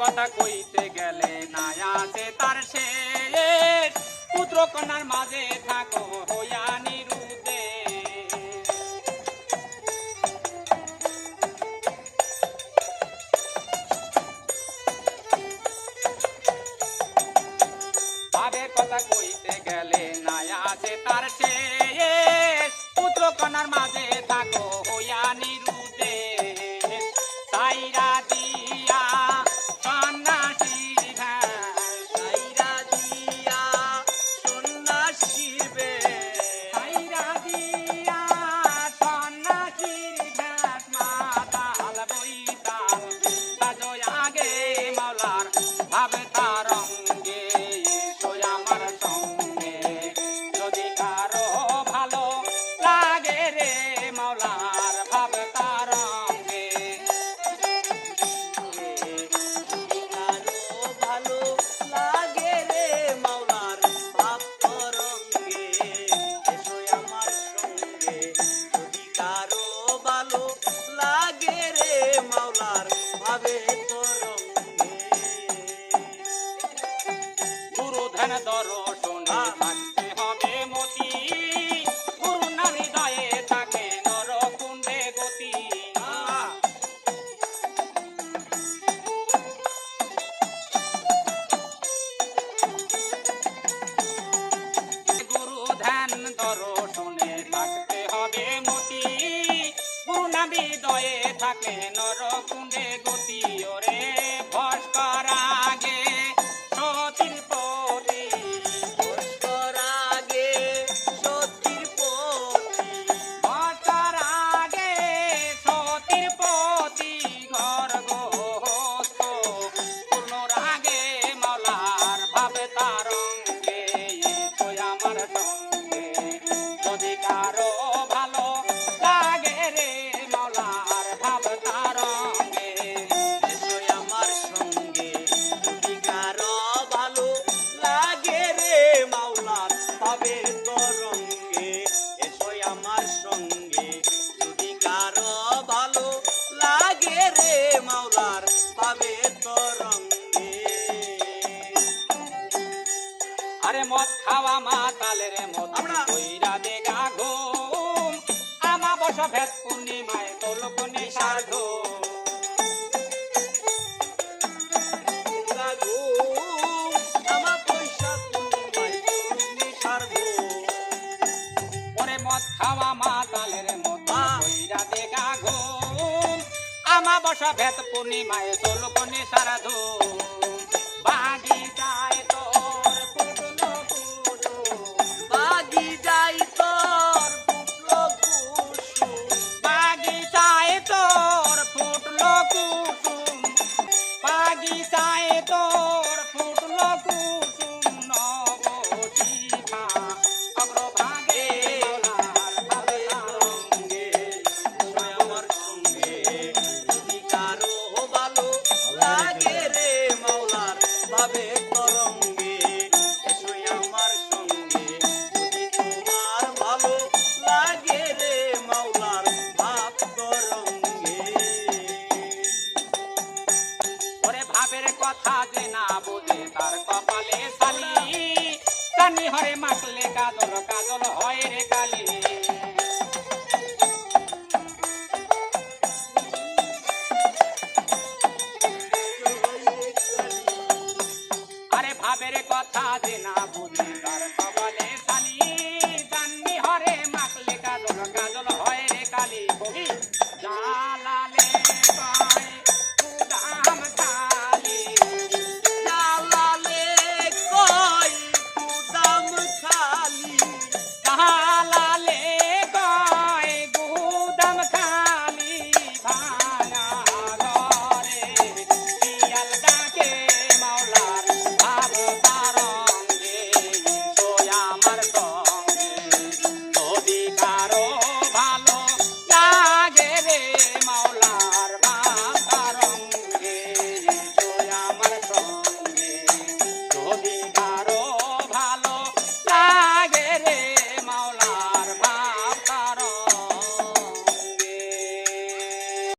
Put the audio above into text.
কথা কইতে গেলে না আছে তার শেষ পুত্র কন্যার মাঝে থাকো, হইয়া নিরুদে ভাবের কথা কইতে গেলে না আছে তার শেষ। পুত্র কন্যার মাঝে ভাবে তরঙ্গে গুরু ধ্যান দর্শনে থাকতে হবে মতি। গুরু নাম হৃদয়ে থাকে হবে মতি। গুরু নাম হৃদয়ে থাকে নরকুণ্ডে গতি ওরে রে মাওলার পাবে তরঙ্গে। আরে মদ খাওয়া মাতালের মদ আমরা- কইরা দেগা ঘুম। আমা বস ভেদ পূর্ণিমায় তোলক নিশার ঘুম। গাগো, আমার পয়সা তুমি নিশার ওরে মদ খাওয়া মাতালের মদ মা- কইরা দেগা ঘুম আমা বস ভেত পূর্ণিমায় তোলো কনে সারা ধুম। কথা না বোঝে তার কপালে সালি কানি হরে মাখলে কাজল কাজল হয় রে কালি। আরে ভাবের কথা যে না বুঝে